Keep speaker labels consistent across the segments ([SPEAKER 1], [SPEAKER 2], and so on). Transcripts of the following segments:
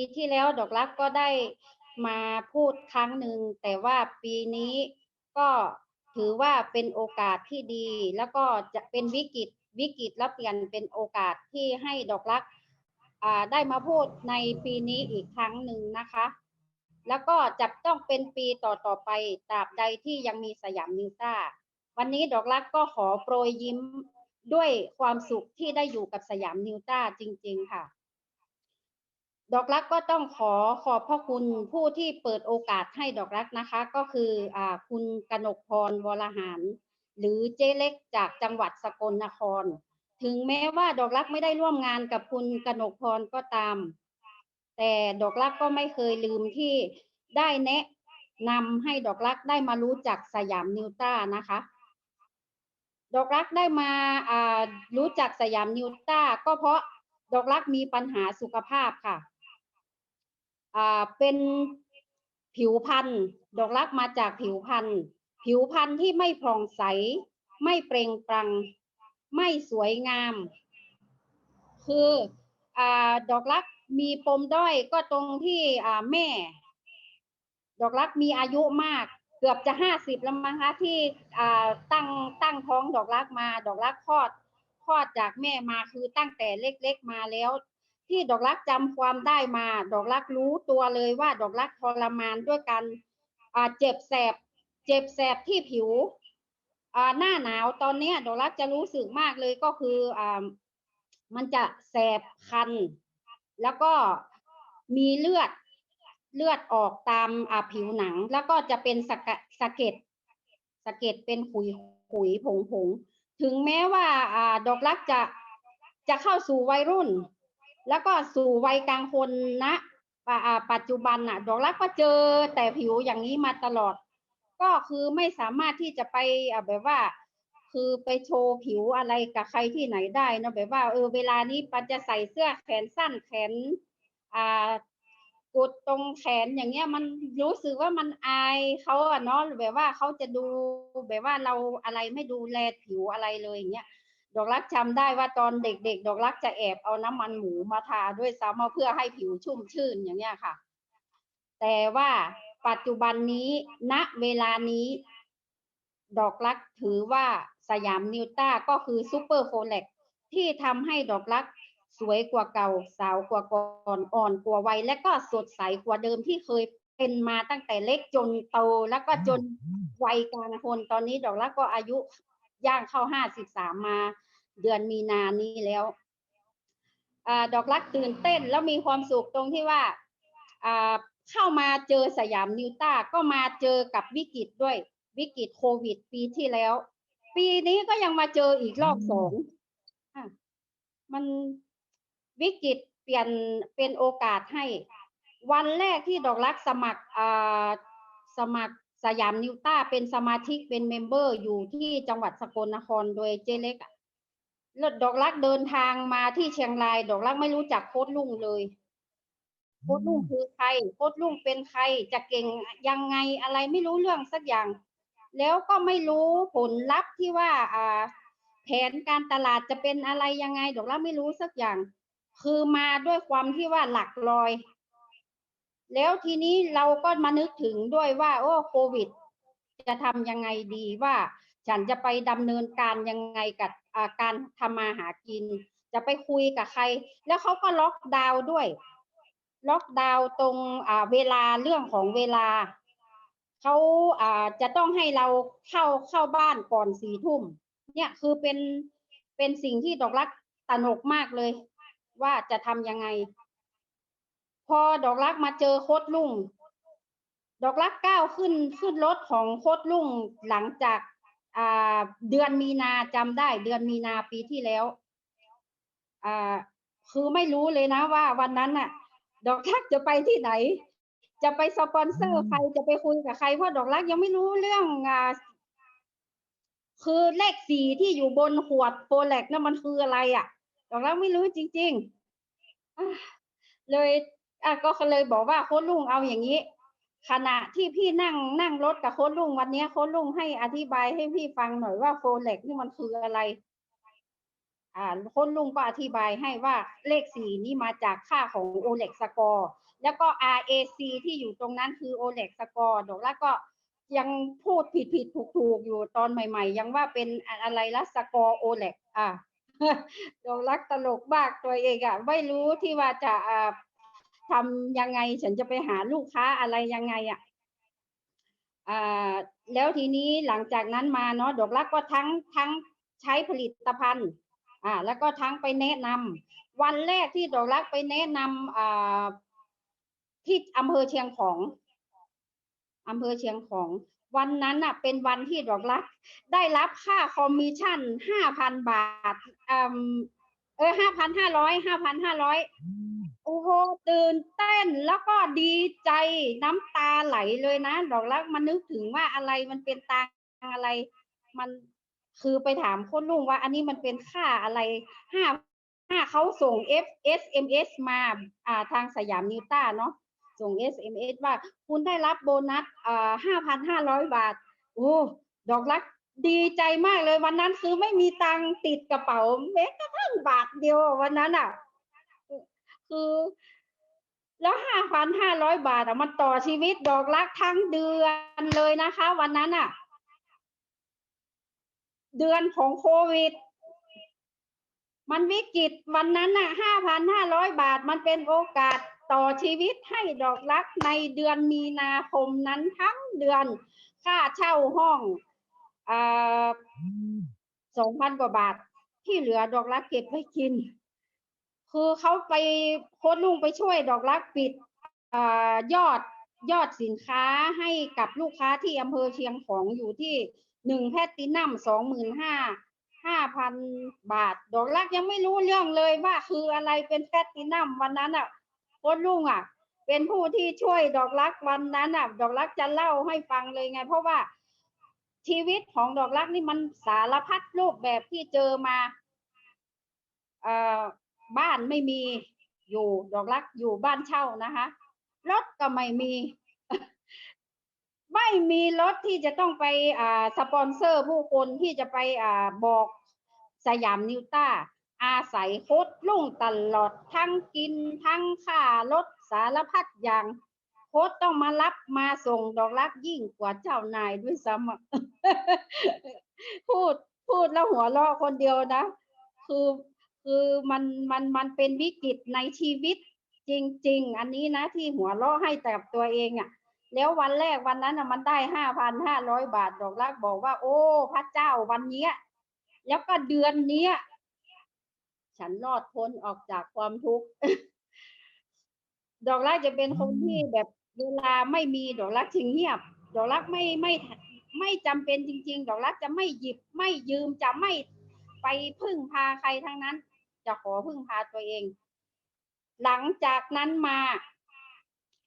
[SPEAKER 1] ปีที่แล้วดอกรักก็ได้มาพูดครั้งหนึ่งแต่ว่าปีนี้ก็ถือว่าเป็นโอกาสที่ดี แล้วก็จะเป็นวิกฤตวิกฤตแล้วเปลี่ยนเป็นโอกาสที่ให้ดอกรักอ่าได้มาพูดในปีนี้อีกครั้งหนึ่งนะคะ แล้วก็จะต้องเป็นปีต่อๆไปตราบใดที่ยังมีสยามนิวต้าวันนี้ดอกรักก็ขอโปรยยิ้มด้วยความสุขที่ได้อยู่กับสยามนิวต้าจริง ๆ ค่ะ ดอกรักก็ต้องขอขอบพระคุณผู้ที่เปิดโอกาสให้ดอกรักนะคะ ก็คืออคุณกนกพรวรหารหรือเจ๊เล็กจากจังหวัดสกลนคร ถึงแม้ว่าดอกรักไม่ได้ร่วมงานกับคุณกนกพรก็ตาม แต่ดอกรักก็ไม่เคยลืมที่ได้แนะนำให้ดอกรักได้มารู้จักสยามนิวต้านะคะ ดอกรักได้มาอ่ารู้จักสยามนิวต้าก็เพราะดอกรักมีปัญหาสุขภาพค่ะ เป็นผิวพรรณดอกรักมาจากผิวพรรณผิวพรรณที่ไม่ผ่องใส ไม่เปล่งปลั่งไม่สวยงาม คืออ่าดอกรักมีปมด้อยก็ตรงที่อ่าแม่ ดอกรักมีอายุมาก เกือบจะห้าสิบแล้วมั้งคะที่อ่าตั้งตั้งท้องดอกรักมา ดอกรักคลอดคลอดจากแม่มาคือตั้งแต่เล็กๆมาแล้ว ที่ดอกรักจำความได้มา ดอกรักรู้ตัวเลยว่าดอกรักทรมานด้วยกันเจ็บแสบ เจ็บแสบที่ผิวหน้าหนาวตอนนี้ดอกรักจะรู้สึกมากเลยก็คืออมันจะแสบคัน แล้วก็มีเลือดเลือดออกตามผิวหนัง แล้วก็จะเป็นสะสะเก็ดสะเก็ดเป็นขุยขุยผงผงถึงแม้ว่าอ่าดอกรักจะจะเข้าสู่วัยรุ่น แล้วก็สู่วัยกลางคนนะปัจจุบันน่ะดอกรักก็เจอแต่ผิวอย่างนี้มาตลอด ก็คือไม่สามารถที่จะไปแบบว่า คือไปโชว์ผิวอะไรกับใครที่ไหนได้นะแบบว่าเออเวลานี้ปันจะใส่เสื้อแขนสั้นแขนอ่ากดตรงแขนอย่างเงี้ยมันรู้สึกว่ามันอายเขาอะเนาะแบบว่าเขาจะดูแบบว่าเราอะไรไม่ดูแลผิวอะไรเลยอย่างเงี้ย ดอกรักจำได้ว่าตอนเด็ก ๆ ดอกรักจะแอบเอาน้ำมันหมูมาทาด้วยซ้ำมาเพื่อให้ผิวชุ่มชื่นอย่างเงี้ยค่ะ แต่ว่าปัจจุบันนี้ณเวลานี้ ดอกรักถือว่าสยามนิวต้าก็คือซูเปอร์โฟเล็กที่ทำให้ดอกรักสวยกว่าเก่า สาวกว่าก่อนอ่อนกว่าวัยและก็สดใสกว่าเดิมที่เคยเป็นมาตั้งแต่เล็กจนโตแล้วก็จนวัยกลางคนตอนนี้ดอกรักก็อายุ ย่างเข้าห้าสิบสามมา เดือนมีนานี้แล้วอาดอกรักตื่นเต้นแล้วมีความสุขตรงที่ว่าอ่าเข้ามาเจอสยามนิวต้าก็มาเจอกับวิกฤตด้วยวิกฤตโควิด ปีที่แล้ว ปีนี้ก็ยังมาเจออีกรอบสองอะมันวิกฤตเปลี่ยนเป็นโอกาสให้ วันแรกที่ดอกรักสมัครอ่าสมัคร สยามนิวต้าเป็นสมาชิกเป็นเมมเบอร์อยู่ที่จังหวัดสกลนครโดยเจเล็กแล้วดอกรักเดินทางมาที่เชียงราย ดอกรักไม่รู้จักโค้ดลุงเลย โค้ดลุงคือใคร โค้ดลุงเป็นใคร จะเก่งยังไงอะไรไม่รู้เรื่องสักอย่าง แล้วก็ไม่รู้ผลลัพธ์ที่ว่าอ่า แผนการตลาดจะเป็นอะไรยังไง ดอกรักไม่รู้สักอย่าง คือมาด้วยความที่ว่าหลักลอย แล้วทีนี้เราก็มานึกถึงด้วยว่า โอ้โควิด จะทำยังไงดีว่า ฉันจะไปดำเนินการยังไงกับการทำมาหากิน จะไปคุยกับใคร แล้วเขาก็ล็อกดาวน์ด้วย ล็อกดาวน์ตรงเวลาเรื่องของเวลาเขาจะต้องให้เราเข้าเข้าบ้านก่อนสี่ทุ่ม เนี่ยคือเป็นเป็นสิ่งที่ดอกรักตนกมากเลย ว่าจะทำยังไง พอดอกรักมาเจอโคดลุ่ง ดอกรักก้าวขึ้นขึ้นรถของโคดลุ่งหลังจากอ่าเดือนมีนาจำได้ เดือนมีนาปีที่แล้วอ่าคือไม่รู้เลยนะว่าวันนั้นน่ะ ดอกรักจะไปที่ไหน จะไปสปอนเซอร์ใครจะไปคุยกับใครเพราะดอกรักยังไม่รู้เรื่องอ่าคือเลขสีที่อยู่บนขวดโฟเล็กนั่นมันคืออะไรอะ ดอกรักไม่รู้จริงๆอะเลย อะก็เลยบอกว่าโค้ดลุงเอาอย่างนี้ ขณะที่พี่นั่งนั่งรถกับโค้ดลุงวันนี้โค้ดลุงให้อธิบายให้พี่ฟังหน่อยว่าโฟเล็กนี่มันคืออะไร อ่าโคนลุงก็อธิบายให้ว่าเลขสี่นี่มาจากค่าของโอเล็กสกอร์แล้วก็ RAC ที่อยู่ตรงนั้นคือโอเล็กสกอร์ดอกแล้วก็ยังพูดผิดผิดถูกถูกอยู่ตอนใหม่ ๆ ยังว่าเป็นอะไรละสกอร์โอเล็กอ่าดอกรักตลกมากตัวเองอะไม่รู้ที่ว่าจะอ่า ทำยังไงฉันจะไปหาลูกค้าอะไรยังไงอะอ่าแล้วทีนี้หลังจากนั้นมาเนาะดอกรักก็ทั้งทั้งใช้ผลิตภัณฑ์อ่าแล้วก็ทั้งไปแนะนำวันแรกที่ดอกรักไปแนะนำอ่าที่อำเภอเชียงของอำเภอเชียงของ วันนั้นน่ะ เป็นวันที่ดอกรัก ได้รับค่าคอมมิชชั่นห้าพันบาทอืมเออห้าพันห้าร้อยห้าพันห้าร้อย โอ้โหตื่นเต้นแล้วก็ดีใจน้ำตาไหลเลยนะดอกรักมานึกถึงว่าอะไรมันเป็นตังอะไร มันคือไปถามคนลุงว่า อันนี้มันเป็นค่าอะไรห้าห้าเขาส่ง F SMS มาอ่าทางสยามนิวต้าเนาะส่ง SMS ว่าคุณได้รับโบนัสอ่าห้าพันห้าร้อยบาท โอ้ดอกรักดีใจมากเลยวันนั้นคือไม่มีตังติดกระเป๋าแม้กระทั่งบาทเดียววันนั้นอะ คือ แล้วห้าพันห้าร้อยบาทอะมันต่อชีวิตดอกรักทั้งเดือนเลยนะคะ วันนั้นอะเดือนของโควิด มันวิกฤตวันนั้นน่ะห้าพันห้าร้อยบาท มันเป็นโอกาสต่อชีวิตให้ดอกรักในเดือนมีนาคมนั้นทั้งเดือน ค่าเช่าห้องอ่าสองพันกว่าบาท ที่เหลือดอกรักเก็บไว้กิน คือเขาไปโค้ดลุงไปช่วยดอกรักปิดอยอดยอดสินค้าให้กับลูกค้าที่อำเภอเชียงของอยู่ที่หนึ่งแพตตินัมสองหมื่นห้าห้าพันบาท ดอกรักยังไม่รู้เรื่องเลยว่าคืออะไรเป็นแพตตินัมวันนั้นอะโค้ดลุงอะ เป็นผู้ที่ช่วยดอกรักวันนั้นอะ ดอกรักจะเล่าให้ฟังเลยไง เพราะว่าชีวิตของดอกรักนี่มันสารพัดรูปแบบที่เจอมาเอ่อ บ้านไม่มีอยู่ดอกรักอยู่บ้านเช่านะคะรถก็ไม่มี ไม่มีรถที่จะต้องไปอ่าสปอนเซอร์ผู้คนที่จะไปอ่าบอกสยามนิวต้าอาศัยโคตรลุ่งตลอดทั้งกินทั้งค่ารถสารพัดอย่าง โค้ดต้องมารับมาส่งดอกรักยิ่งกว่าเจ้านายด้วยซ้ำพูดพูดแล้วหัวเราะคนเดียวนะ คือ คือมันมันมันเป็นวิกฤตในชีวิตจริง ๆ อันนี้นะที่หัวเราะให้แต่กับตัวเองอะ่ะ แล้ววันแรกวันนั้นน่ะมันได้ห้าพันห้าร้อยบาทดอกรักบอกว่า โอ้ พระเจ้าวันเนี้ย แล้วก็เดือนเนี้ย ฉันรอดพ้นออกจากความทุกข์ดอกรักจะเป็นคนที่แบบเวลาไม่มีดอกรักจึงเงียบ ดอกรักไม่ไม่ไม่จำเป็นจริง ๆ ดอกรักจะไม่หยิบไม่ยืมจะไม่ไปพึ่งพาใครทั้งนั้น จะขอพึ่งพาตัวเอง หลังจากนั้นมา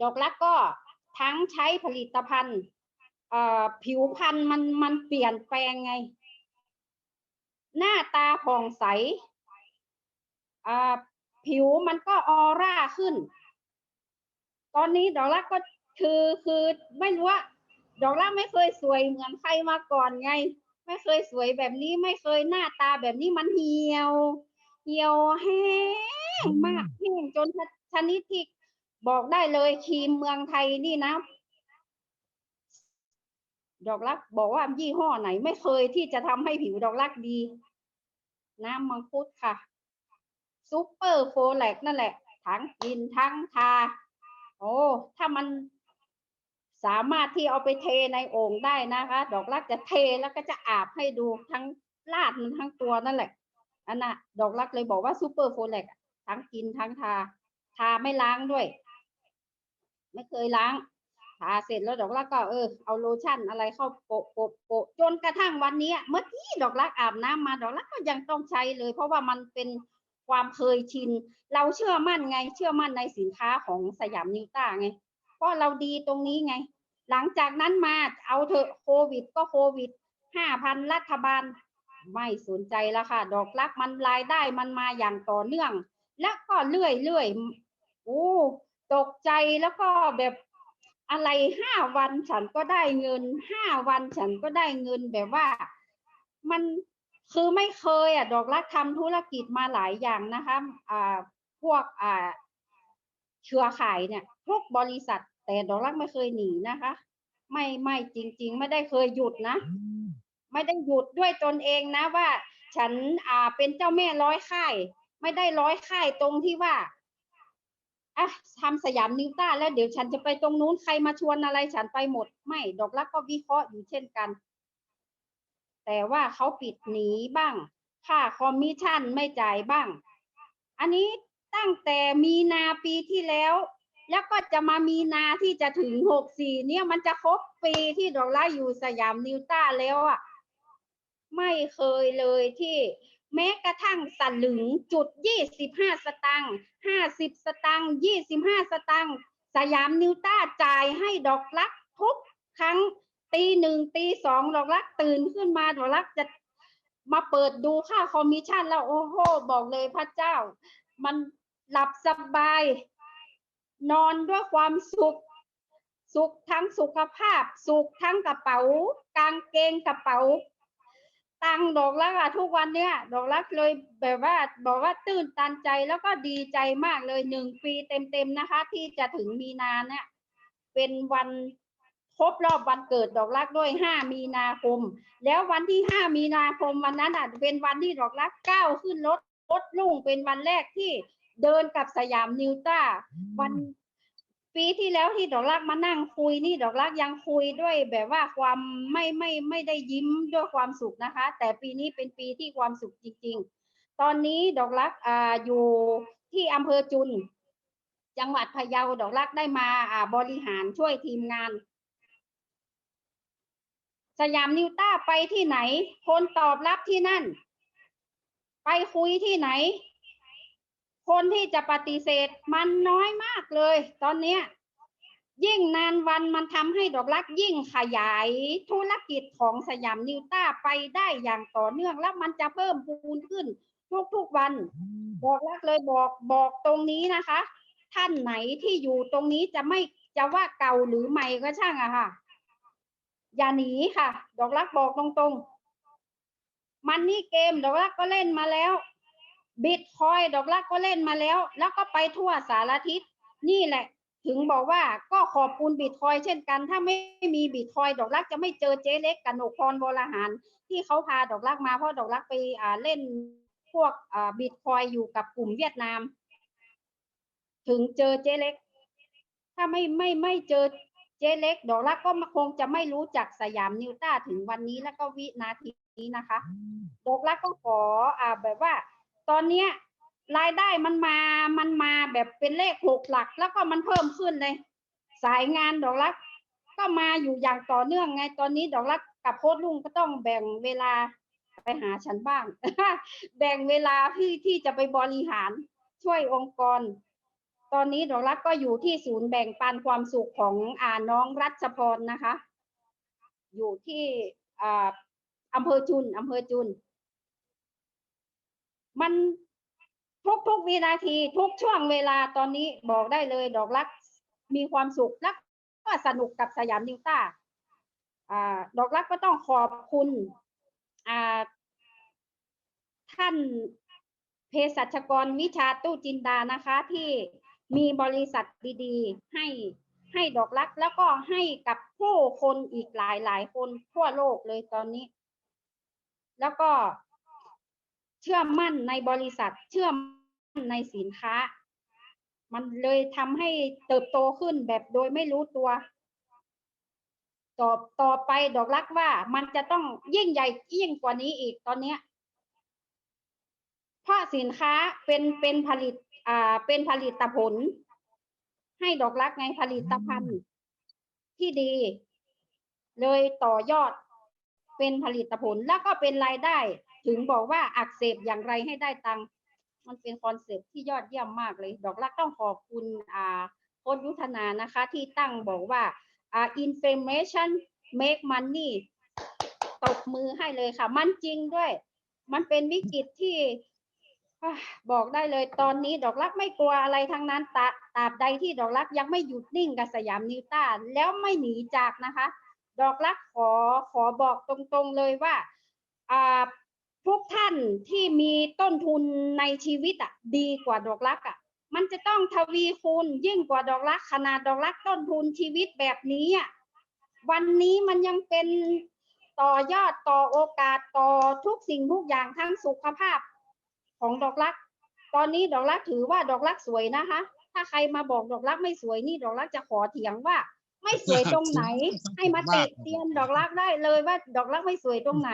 [SPEAKER 1] ดอกรักก็ทั้งใช้ผลิตภัณฑ์ผิวพรรณมันมันเปลี่ยนแปลงไง หน้าตาผ่องใสผิวมันก็ออร่าขึ้น ตอนนี้ดอกรักก็คือคือไม่รู้ว่าดอกรักไม่เคยสวยเหมือนใครมาก่อนไง ไม่เคยสวยแบบนี้ไม่เคยหน้าตาแบบนี้มันเหี่ยว เหี่ยวแห้งมากแห้งจนชนิดที่บอกได้เลยครีมเมืองไทยนี่นะดอกรักบอกว่ายี่ห้อไหนไม่เคยที่จะทำให้ผิวดอกรักดี น้ำมังคุดค่ะซูเปอร์โฟแลกนั่นแหละ ทั้งกินทั้งทา โอ้ถ้ามันสามารถที่เอาไปเทในโอ่งได้นะคะ ดอกรักจะเทแล้วก็จะอาบให้ดูทั้งลาดมันทั้งตัวนั่นแหละ อันน่ะดอกรักเลยบอกว่าซูเปอร์โฟแลกทั้งกินทั้งทา ทาไม่ล้างด้วย ไม่เคยล้าง ทาเสร็จแล้วดอกรักก็เออเอาโลชั่นอะไรเข้าโปะโปะโปะจนกระทั่งวันนี้เมื่อที่ดอกรักอาบน้ำมาดอกรักก็ยังต้องใช้เลย เพราะว่ามันเป็นความเคยชิน เราเชื่อมั่นไง เชื่อมั่นในสินค้าของสยามนิวต้าไง เพราะเราดีตรงนี้ไง หลังจากนั้นมาเอาเถอะโควิดก็โควิดห้าพันรัฐบาล ไม่สนใจแล้วค่ะ ดอกรักมันรายได้มันมาอย่างต่อเนื่อง แล้วก็เรื่อยเรื่อยโอ้ตกใจแล้วก็แบบอะไรห้าวันฉันก็ได้เงินห้าวันฉันก็ได้เงินแบบว่ามันคือไม่เคยอะดอกรักทำธุรกิจมาหลายอย่างนะคะอ่าพวกอ่าเครือข่ายเนี่ยทุกบริษัท แต่ดอกรักไม่เคยหนีนะคะ ไม่ไม่จริง ๆ ไม่ได้เคยหยุดนะ ไม่ได้หยุดด้วยตนเองนะว่า ฉันอ่าเป็นเจ้าแม่ร้อยค่าย ไม่ได้ร้อยค่ายตรงที่ว่าอะทำสยามนิวต้าแล้วเดี๋ยวฉันจะไปตรงนู้นใครมาชวนอะไรฉันไปหมด ไม่ดอกรักก็วิเคราะห์อยู่เช่นกัน แต่ว่าเขาปิดหนีบ้างค่าคอมมิชชั่นไม่จ่ายบ้าง อันนี้ตั้งแต่มีนาปีที่แล้ว แล้วก็จะมามีนาที่จะถึงหกสี่เนี่ยมันจะครบปีที่ดอกไล่อยู่สยามนิวต้าแล้วอะ ไม่เคยเลยที่แม้กระทั่งสลึงจุดยี่สิบห้าสตังค์ห้าสิบสตังค์ยี่สิบห้าสตังค์สยามนิวต้าจ่ายให้ดอกลักทุกครั้งตีหนึ่งตีสองดอกลักตื่นขึ้นมาดอกลักจะมาเปิดดูค่าคอมมิชชั่นแล้วโอ้โหบอกเลยพระเจ้า มันหลับสบาย นอนด้วยความสุข สุขทั้งสุขภาพ สุขทั้งกระเป๋า กางเกงกระเป๋า ตังดอกลักอะทุกวันเนี้ยดอกลักเลยแบบว่าบอกว่าตื่นตันใจแล้วก็ดีใจมากเลยหนึ่งปีเต็มๆนะคะ ที่จะถึงมีนาเนี่ยเป็นวันครบรอบวันเกิดดอกลักด้วยห้ามีนาคม แล้ววันที่ห้ามีนาคมวันนั้นอะเป็นวันที่ดอกลักก้าวขึ้นรถรถลุ่งเป็นวันแรกที่เดินกับสยามนิวต้าวัน ปีที่แล้วที่ดอกรักมานั่งคุยนี่ดอกรักยังคุยด้วยแบบว่าความไม่ไม่ไม่ได้ยิ้มด้วยความสุขนะคะ แต่ปีนี้เป็นปีที่ความสุขจริง ๆ ตอนนี้ดอกรักอ่าอยู่ที่อำเภอจุน จังหวัดพะเยาดอกรักได้มาอ่าบริหารช่วยทีมงาน สยามนิวต้าไปที่ไหน คนตอบรับที่นั่น ไปคุยที่ไหน คนที่จะปฏิเสธมันน้อยมากเลย ตอนเนี้ยยิ่งนานวันมันทำให้ดอกรักยิ่งขยายธุรกิจของสยามนิวต้าไปได้อย่างต่อเนื่องแล้วมันจะเพิ่มพูนขึ้น ทุกๆวัน บอกรักเลยบอกบอกตรงนี้นะคะ ท่านไหนที่อยู่ตรงนี้จะไม่จะว่าเก่าหรือใหม่ก็ช่างอะค่ะ อย่าหนีค่ะ ดอกรักบอกตรงๆ มันนี่เกมดอกรักก็เล่นมาแล้ว บิตคอยดอกรักก็เล่นมาแล้ว แล้วก็ไปทั่วสารทิศนี่แหละ ถึงบอกว่าก็ขอบคุณบิตคอยเช่นกัน ถ้าไม่มีบิตคอยดอกรักจะไม่เจอเจ๊เล็กกับหนกพรวรหาร ที่เขาพาดอกรักมาเพราะดอกรักไปอ่าเล่นพวกอ่าบิตคอยอยู่กับกลุ่มเวียดนาม ถึงเจอเจ๊เล็ก ถ้าไม่ไม่ไม่เจอเจ๊เล็ก ดอกรักก็คงจะไม่รู้จักสยามนิวต้าถึงวันนี้แล้วก็วินาทีนี้นะคะ ดอกรักก็ขออ่าแบบว่า ตอนเนี้ยรายได้มันมา มันมาแบบเป็นเลขหกหลัก แล้วก็มันเพิ่มขึ้นเลย สายงานดอกรัก ก็มาอยู่อย่างต่อเนื่องไง ตอนนี้ดอกรักกับโค้ดลุงก็ต้องแบ่งเวลาไปหาฉันบ้าง แบ่งเวลาที่ที่จะไปบริหารช่วยองค์กร ตอนนี้ดอกรักก็อยู่ที่ศูนย์แบ่งปันความสุขของอ่าน้องรัชพรนะคะ อยู่ที่อ่าอำเภอจุนอำเภอจุน มันทุกทุกวินาทีทุกช่วงเวลาตอนนี้บอกได้เลย ดอกรัก มีความสุขและก็สนุกกับสยามนิวต้าอ่า ดอกรักก็ต้องขอบคุณอ่าท่านเภสัชกรวิชาตู้จินดานะคะ ที่มีบริษัทดีๆ ให้ให้ดอกรักแล้วก็ให้กับผู้คนอีกหลายหลายๆคนทั่วโลกเลยตอนนี้ แล้วก็ เชื่อมั่นในบริษัท เชื่อมั่นในสินค้า มันเลยทำให้เติบโตขึ้นแบบโดยไม่รู้ตัว ต่อต่อไปดอกรักว่ามันจะต้องยิ่งใหญ่ยิ่งกว่านี้อีกตอนเนี้ยเพราะสินค้าเป็นเป็นผลิตอ่าเป็นผลิตผล ให้ดอกรักไงผลิตภัณฑ์ที่ดี เลยต่อยอดเป็นผลิตผลแล้วก็เป็นรายได้ ถึงบอกว่าอักเสบอย่างไรให้ได้ตังค์มันเป็นคอนเซปที่ยอดเยี่ยมมากเลย ดอกรักต้องขอบคุณอ่าโค้ชยุทธนานะคะที่ตั้งบอกว่าอ่า information make money ตบมือให้เลยค่ะ มันจริงด้วย มันเป็นวิกฤตที่บอกได้เลยตอนนี้ดอกรักไม่กลัวอะไรทั้งนั้นตาตาบใดที่ดอกรักยังไม่หยุดนิ่งกับสยามนิวต้าแล้วไม่หนีจากนะคะ ดอกรักขอขอบอกตรงๆเลยว่าอ่า ทุกท่านที่มีต้นทุนในชีวิตอะดีกว่าดอกรักอะมันจะต้องทวีคูณยิ่งกว่าดอกรักขนาดดอกรักต้นทุนชีวิตแบบนี้อะวันนี้มันยังเป็นต่อยอดต่อโอกาสต่อทุกสิ่งทุกอย่างทั้งสุขภาพของดอกรัก ตอนนี้ดอกรักถือว่าดอกรักสวยนะคะ ถ้าใครมาบอกดอกรักไม่สวยนี่ดอกรักจะขอเถียงว่า ไม่สวยตรงไหน ให้มาติเตียนดอกรักได้เลยว่าดอกรักไม่สวยตรงไหน